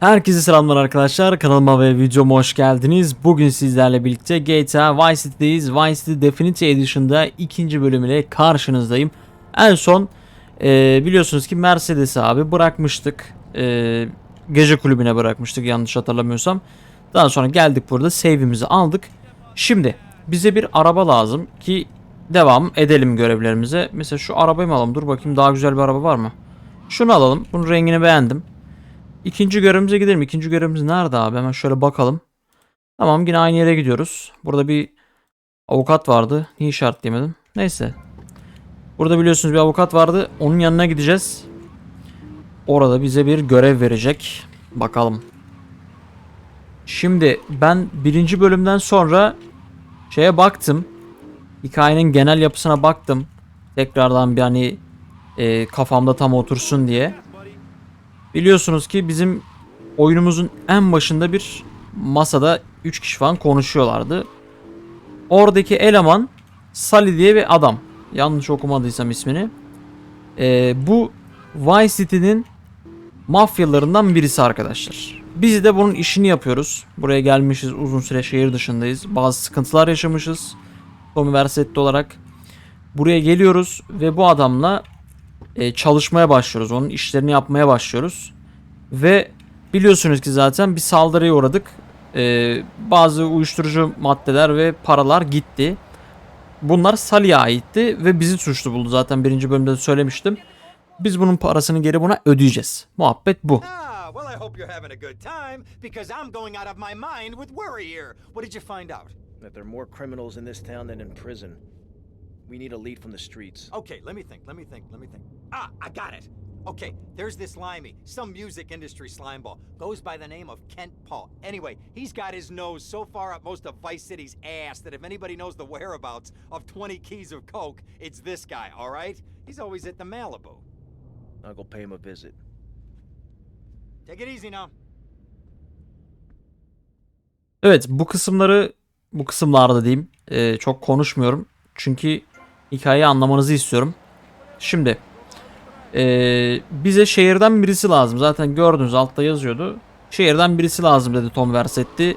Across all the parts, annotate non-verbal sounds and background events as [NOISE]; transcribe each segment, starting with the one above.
Herkese selamlar arkadaşlar. Kanalıma ve videoma hoş geldiniz. Bugün sizlerle birlikte GTA Vice City'deyiz. Vice City Definitive Edition'da ikinci bölümüyle karşınızdayım. En son e, biliyorsunuz ki Mercedes'i abi bırakmıştık. E, gece kulübüne bırakmıştık yanlış hatırlamıyorsam. Daha sonra geldik burada save'imizi aldık. Şimdi bize bir araba lazım ki devam edelim görevlerimize. Mesela şu arabayı mı alalım? Dur bakayım daha güzel bir araba var mı? Şunu alalım. Bunun rengini beğendim. İkinci görevimize gidelim. İkinci görevimiz nerede abi? Hemen şöyle bakalım. Tamam yine aynı yere gidiyoruz. Burada bir avukat vardı. Niye işaretleyemedim? Neyse. Burada biliyorsunuz bir avukat vardı. Onun yanına gideceğiz. Orada bize bir görev verecek. Bakalım. Şimdi ben birinci bölümden sonra şeye baktım. Hikayenin genel yapısına baktım. Tekrardan bir hani e, kafamda tam otursun diye. Biliyorsunuz ki bizim oyunumuzun en başında bir masada 3 kişi falan konuşuyorlardı. Oradaki eleman Sally diye bir adam. Yanlış okumadıysam ismini. Ee, bu Vice City'nin mafyalarından birisi arkadaşlar. Biz de bunun işini yapıyoruz. Buraya gelmişiz uzun süre şehir dışındayız. Bazı sıkıntılar yaşamışız. Tommy Vercetti olarak. Buraya geliyoruz ve bu adamla e, çalışmaya başlıyoruz. Onun işlerini yapmaya başlıyoruz. Ve biliyorsunuz ki zaten bir saldırıya uğradık. E, bazı uyuşturucu maddeler ve paralar gitti. Bunlar Salih'e aitti ve bizi suçlu buldu. Zaten birinci bölümde de söylemiştim. Biz bunun parasını geri buna ödeyeceğiz. Muhabbet bu. Ah, well, I hope you're having a good time because I'm going out of my mind with worry here. What did you find out? that there are more criminals in this town than in prison. We need a lead from the streets. Okay, let me think, let me think, let me think. Ah, I got it. Okay, there's this limey, some music industry slimeball. Goes by the name of Kent Paul. Anyway, he's got his nose so far up most of Vice City's ass that if anybody knows the whereabouts of 20 keys of coke, it's this guy, all right? He's always at the Malibu. I'll go pay him a visit. Take it easy now. Evet bu kısımları bu kısımlarda diyeyim e, çok konuşmuyorum. Çünkü hikayeyi anlamanızı istiyorum. Şimdi e, bize şehirden birisi lazım. Zaten gördünüz altta yazıyordu. Şehirden birisi lazım dedi Tom Versetti.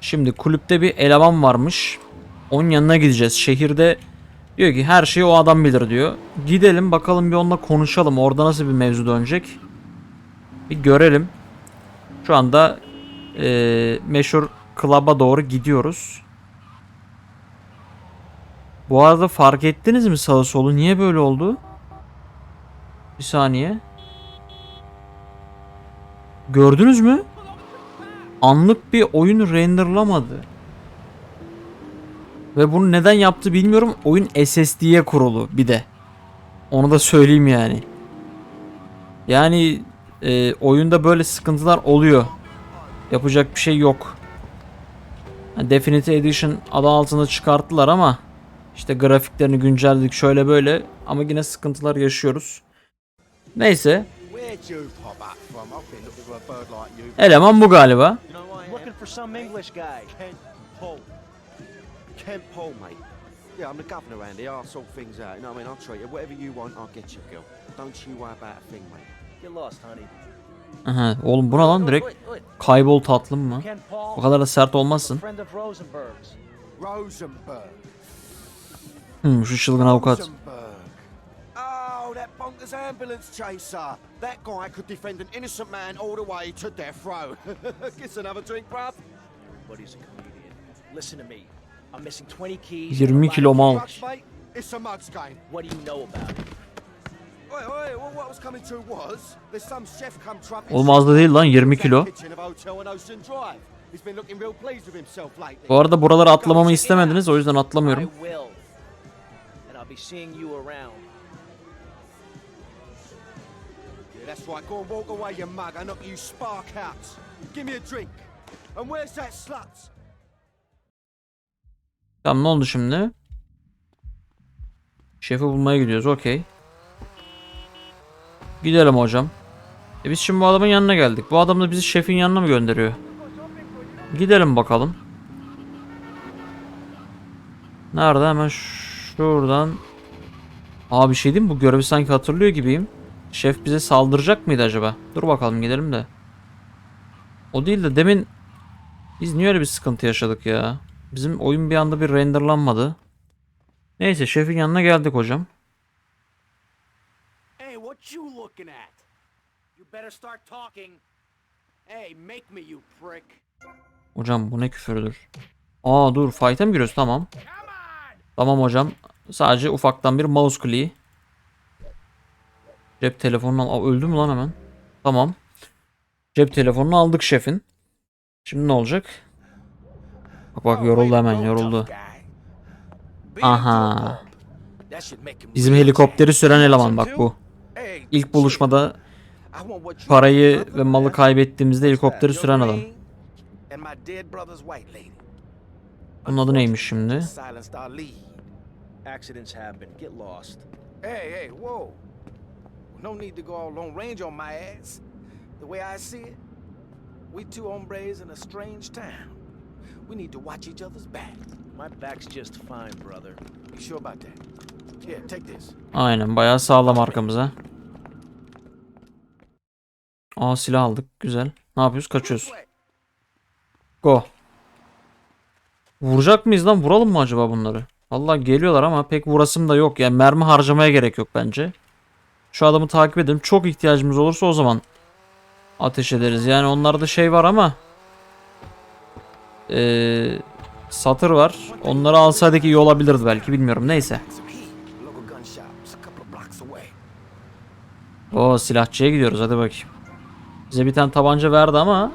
Şimdi kulüpte bir eleman varmış. Onun yanına gideceğiz. Şehirde diyor ki her şeyi o adam bilir diyor. Gidelim bakalım bir onunla konuşalım. Orada nasıl bir mevzu dönecek. Bir görelim. Şu anda e, meşhur klaba doğru gidiyoruz. Bu arada fark ettiniz mi sağı solu? Niye böyle oldu? Bir saniye. Gördünüz mü? Anlık bir oyun renderlamadı. Ve bunu neden yaptı bilmiyorum. Oyun SSD'ye kurulu bir de. Onu da söyleyeyim yani. Yani e, oyunda böyle sıkıntılar oluyor. Yapacak bir şey yok. Definitive Edition adı altında çıkarttılar ama işte grafiklerini güncelledik şöyle böyle ama yine sıkıntılar yaşıyoruz. Neyse eleman bu galiba. You know who I am? Looking for some English guy. Kent Paul. Kent Paul, mate. Yeah, I'm the governor around here. I'll sort things out. You know what I mean? I'll treat you. Whatever you want, I'll get you, girl. Don't you worry about a thing, mate. Get lost, honey. Aha, oğlum buna lan direkt kaybol tatlım mı? O kadar da sert olmazsın. Rosenberg. Hmm, şu çılgın avukat. Oh, bonkers ambulance chaser. That guy could defend an innocent man all the way to death row. [LAUGHS] Gets another drink, bruv. Buddy's a comedian. Listen to me. I'm missing 20 keys. 20 kilo mal. It's a mug's game. What do you know about it? Wait, wait, well, what was coming to was there's some chef come trumpet. Oğlum az da değil lan 20 kilo. Kitchen of hotel on Ocean Drive. He's been looking real pleased with himself lately. Bu arada buraları atlamamı istemediniz o yüzden atlamıyorum. Be seeing you around. Yeah, that's right. Go and walk away, you mug. I knock you spark out. Give me a drink. And where's that slut? Tamam ne oldu şimdi? Şefi bulmaya gidiyoruz okey. Gidelim hocam. E biz şimdi bu adamın yanına geldik. Bu adam da bizi şefin yanına mı gönderiyor? Gidelim bakalım. Nerede? Hemen şuradan. Abi bir şey diyeyim mi? Bu görevi sanki hatırlıyor gibiyim. Şef bize saldıracak mıydı acaba? Dur bakalım gidelim de. O değil de demin biz niye öyle bir sıkıntı yaşadık ya? Bizim oyun bir anda bir renderlanmadı. Neyse şefin yanına geldik hocam. Hey, what you looking at? You better start talking. Hey, make me, you prick. Hocam bu ne küfürdür? Aa dur fight'a mı giriyoruz? Tamam. Tamam hocam. Sadece ufaktan bir mouse kliği. Cep telefonunu al. Öldü mü lan hemen? Tamam. Cep telefonunu aldık şefin. Şimdi ne olacak? Bak bak yoruldu hemen yoruldu. Aha. Bizim helikopteri süren eleman bak bu. İlk buluşmada parayı ve malı kaybettiğimizde helikopteri süren adam. Bunun adı neymiş şimdi? Accidents happen. Get lost. Hey, hey, whoa. No need to go all Lone Ranger on my ass. The way I see it, we two hombres in a strange town. We need to watch each other's back. My back's just fine, brother. You sure about that? Here, take this. Aynen bayağı sağlam arkamıza. Aa silah aldık. Güzel. Ne yapıyoruz? Kaçıyoruz. Go. Vuracak mıyız lan? Vuralım mı acaba bunları? Vallahi geliyorlar ama pek vurasım da yok. Yani mermi harcamaya gerek yok bence. Şu adamı takip edelim. Çok ihtiyacımız olursa o zaman ateş ederiz. Yani onlarda şey var ama ee, satır var. Onları alsaydık iyi olabilirdi belki. Bilmiyorum. Neyse. O silahçıya gidiyoruz hadi bakayım. Bize bir tane tabanca verdi ama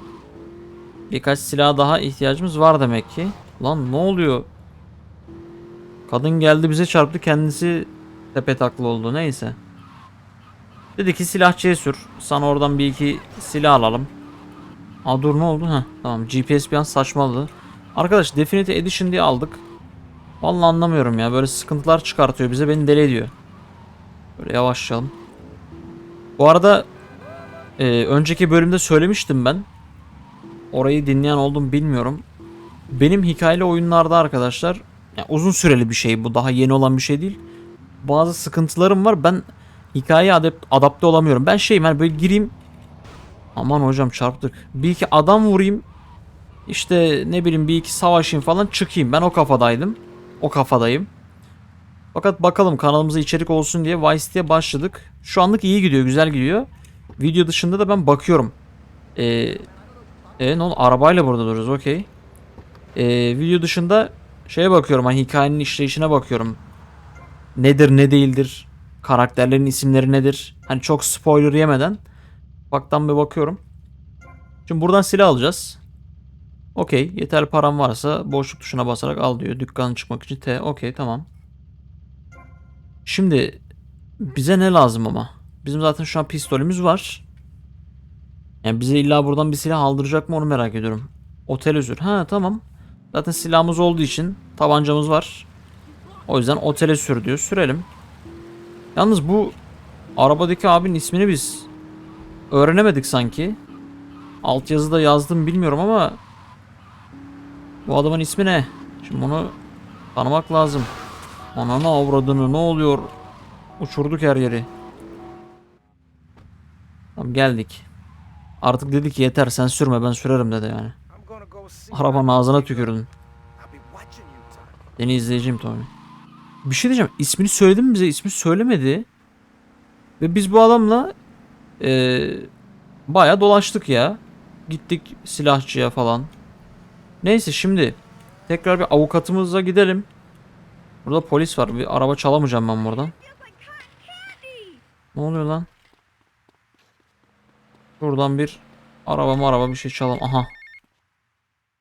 birkaç silah daha ihtiyacımız var demek ki. Lan ne oluyor? Kadın geldi bize çarptı kendisi tepe taklı oldu neyse. Dedi ki silahçıya sür. Sana oradan bir iki silah alalım. Aa dur ne oldu? Heh, tamam GPS bir an saçmaladı. Arkadaş Definitive Edition diye aldık. Vallahi anlamıyorum ya böyle sıkıntılar çıkartıyor bize beni deli ediyor. Böyle yavaşlayalım. Bu arada e, önceki bölümde söylemiştim ben. Orayı dinleyen oldum bilmiyorum. Benim hikayeli oyunlarda arkadaşlar yani uzun süreli bir şey bu daha yeni olan bir şey değil. Bazı sıkıntılarım var. Ben hikayeye adap- adapte olamıyorum. Ben şeyim hani böyle gireyim. Aman hocam çarptık. Bir iki adam vurayım. İşte ne bileyim bir iki savaşayım falan çıkayım. Ben o kafadaydım. O kafadayım. Fakat bakalım kanalımıza içerik olsun diye Vice diye başladık. Şu anlık iyi gidiyor, güzel gidiyor. Video dışında da ben bakıyorum. Ee, e, ne oldu? Arabayla burada duruyoruz, okey. Ee, video dışında şeye bakıyorum, hani hikayenin işleyişine bakıyorum. Nedir, ne değildir? Karakterlerin isimleri nedir? Hani çok spoiler yemeden. Baktan bir bakıyorum. Şimdi buradan silah alacağız. Okey, yeterli param varsa boşluk tuşuna basarak al diyor. Dükkanın çıkmak için T. Okey, tamam. Şimdi bize ne lazım ama? Bizim zaten şu an pistolümüz var. Yani bize illa buradan bir silah aldıracak mı onu merak ediyorum. Otel özür. Ha tamam. Zaten silahımız olduğu için tabancamız var. O yüzden otele sür diyor. Sürelim. Yalnız bu arabadaki abinin ismini biz öğrenemedik sanki. Altyazıda yazdım bilmiyorum ama bu adamın ismi ne? Şimdi bunu tanımak lazım. Ananı avradını ne oluyor? Uçurduk her yeri. Tamam geldik. Artık dedi ki yeter sen sürme ben sürerim dedi yani. I'm gonna go see. Arabanın ağzına tükürdün. Seni izleyeceğim Tommy. Bir şey diyeceğim. İsmini söyledi mi bize? İsmi söylemedi. Ve biz bu adamla eee baya dolaştık ya. Gittik silahçıya falan. Neyse şimdi tekrar bir avukatımıza gidelim. Burada polis var. Bir araba çalamayacağım ben buradan. Ne oluyor lan? Buradan bir araba araba bir şey çalalım. Aha.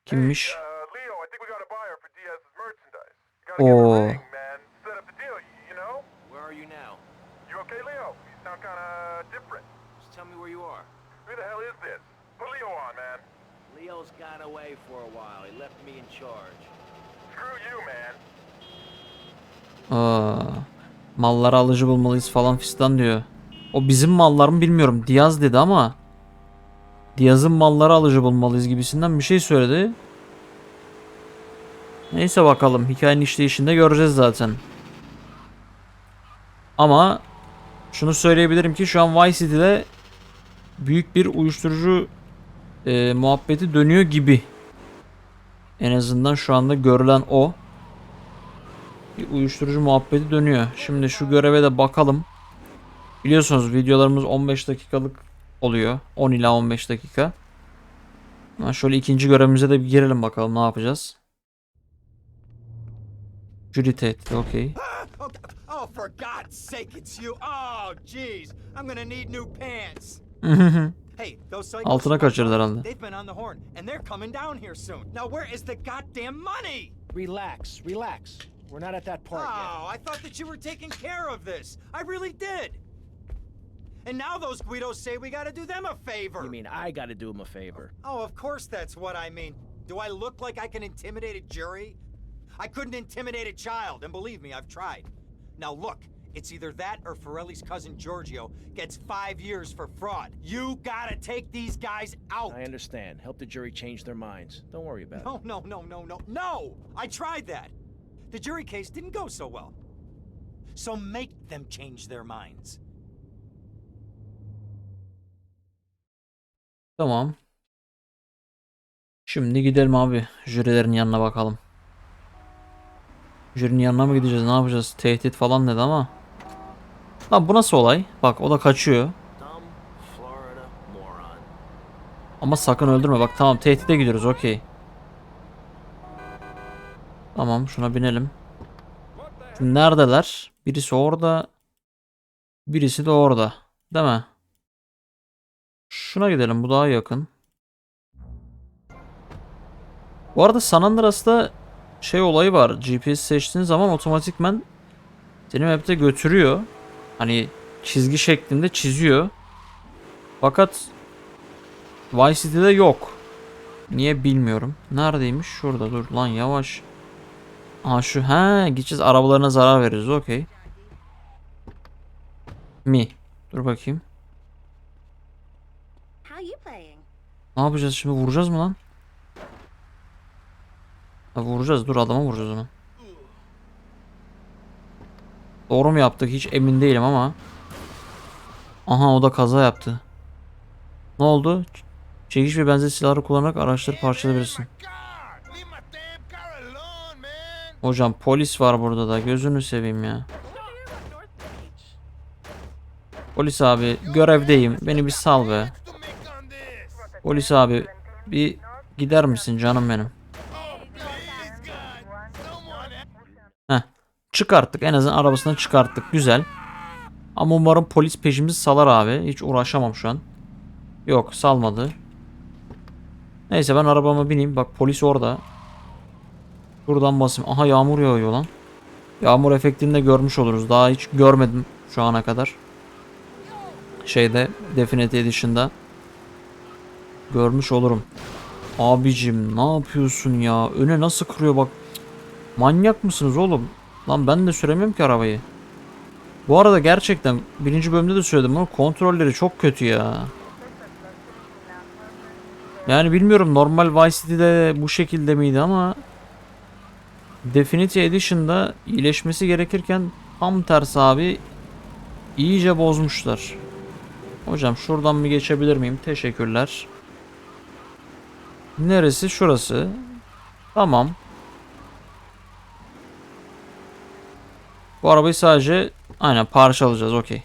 Kimmiş? Uh, Leo, I think we got a buyer for Diaz's merchandise. You gotta give Oh. him a ring, man. Set up the deal, y- you know? Where are you now? You okay, Leo? You sound kinda different. Just tell me where you are. Who the hell is this? Put Leo on, man. Leo's gone away for a while. He left me in charge. Screw you, man. Aa, malları alıcı bulmalıyız falan fistan diyor. O bizim mallar mı bilmiyorum. Diaz dedi ama Diaz'ın malları alıcı bulmalıyız gibisinden bir şey söyledi. Neyse bakalım. Hikayenin işleyişinde göreceğiz zaten. Ama şunu söyleyebilirim ki şu an Vice City'de büyük bir uyuşturucu e, muhabbeti dönüyor gibi. En azından şu anda görülen o. Bir uyuşturucu muhabbeti dönüyor. Şimdi şu göreve de bakalım. Biliyorsunuz videolarımız 15 dakikalık oluyor. 10 ila 15 dakika. Ama şöyle ikinci görevimize de bir girelim bakalım ne yapacağız. Jury tehdit okey. Oh, oh, for God's sake, it's you. Oh, jeez. I'm gonna need new pants. [LAUGHS] Hey, those psychos Altına kaçırdı herhalde. They've been on the horn, and they're coming down here soon. Now, where is the goddamn money? Relax, relax. We're not at that part yet. Oh, I thought that you were taking care of this. I really did. And now those Guidos say we gotta do them a favor. You mean I gotta do them a favor? Oh, of course that's what I mean. Do I look like I can intimidate a jury? I couldn't intimidate a child, and believe me, I've tried. Now look, it's either that or Forelli's cousin Giorgio gets five years for fraud. You gotta take these guys out. I understand. Help the jury change their minds. Don't worry about it. No, no, no, no, no, no! I tried that. The jury case didn't go so well. So make them change their minds. Tamam. Şimdi gidelim abi. Jürilerin yanına bakalım. Jürinin yanına mı gideceğiz? Ne yapacağız? Tehdit falan dedi ama. Lan bu nasıl olay? Bak o da kaçıyor. Ama sakın öldürme. Bak tamam tehdide gidiyoruz. Okey. Tamam şuna binelim. Şimdi neredeler? Birisi orada. Birisi de orada. Değil mi? Şuna gidelim. Bu daha yakın. Bu arada San Andreas'ta şey olayı var. GPS seçtiğin zaman otomatikmen seni map'te götürüyor. Hani çizgi şeklinde çiziyor. Fakat Vice City'de yok. Niye bilmiyorum. Neredeymiş? Şurada dur lan yavaş. Aha şu he gideceğiz arabalarına zarar veririz okey. Mi. Dur bakayım. Ne yapacağız şimdi vuracağız mı lan? Ha, vuracağız dur adama vuracağız onu. Doğru mu yaptık hiç emin değilim ama. Aha o da kaza yaptı. Ne oldu? Ç- Çekiç ve benzer silahları kullanarak araçları parçalayabilirsin. Hocam polis var burada da gözünü seveyim ya. Polis abi görevdeyim beni bir sal be. Polis abi bir gider misin canım benim? Heh. Çıkarttık en azından arabasından çıkarttık güzel. Ama umarım polis peşimizi salar abi. Hiç uğraşamam şu an. Yok salmadı. Neyse ben arabama bineyim. Bak polis orada. Buradan basayım. Aha yağmur yağıyor lan. Yağmur efektini de görmüş oluruz. Daha hiç görmedim şu ana kadar. Şeyde Definitive Edition'da. Görmüş olurum. Abicim ne yapıyorsun ya? Öne nasıl kırıyor bak. Manyak mısınız oğlum? Lan ben de süremiyorum ki arabayı. Bu arada gerçekten birinci bölümde de söyledim ama kontrolleri çok kötü ya. Yani bilmiyorum normal Vice City'de bu şekilde miydi ama Definitive Edition'da iyileşmesi gerekirken tam tersi abi iyice bozmuşlar. Hocam şuradan bir geçebilir miyim? Teşekkürler. Neresi? Şurası. Tamam. Bu arabayı sadece aynen parçalayacağız. Okey.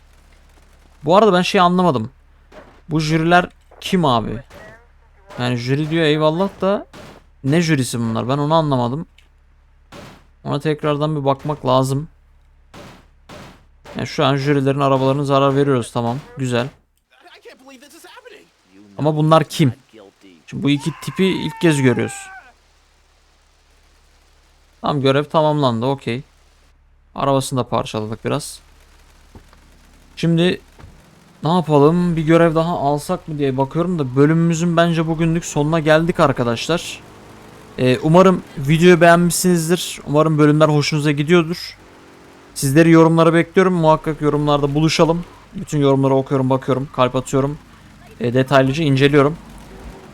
Bu arada ben şey anlamadım. Bu jüriler kim abi? Yani jüri diyor eyvallah da ne jürisi bunlar? Ben onu anlamadım. Ona tekrardan bir bakmak lazım. Yani şu an jürilerin arabalarına zarar veriyoruz tamam. Güzel. Ama bunlar kim? Şimdi bu iki tipi ilk kez görüyoruz. Tamam görev tamamlandı okey. Arabasını da parçaladık biraz. Şimdi ne yapalım? Bir görev daha alsak mı diye bakıyorum da bölümümüzün bence bugünlük sonuna geldik arkadaşlar. Ee, umarım videoyu beğenmişsinizdir. Umarım bölümler hoşunuza gidiyordur. Sizleri yorumlara bekliyorum. Muhakkak yorumlarda buluşalım. Bütün yorumları okuyorum, bakıyorum, kalp atıyorum. Ee, detaylıca inceliyorum.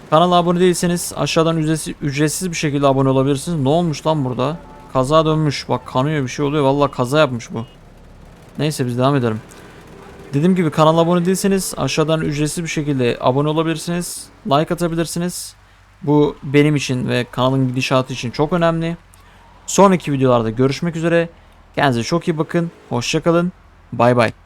Kanala abone değilseniz aşağıdan ücretsiz, ücretsiz bir şekilde abone olabilirsiniz. Ne olmuş lan burada? Kaza dönmüş. Bak kanıyor bir şey oluyor. Vallahi kaza yapmış bu. Neyse biz devam edelim. Dediğim gibi kanala abone değilseniz aşağıdan ücretsiz bir şekilde abone olabilirsiniz. Like atabilirsiniz. Bu benim için ve kanalın gidişatı için çok önemli. Sonraki videolarda görüşmek üzere. Kendinize çok iyi bakın. Hoşçakalın. Bay bay.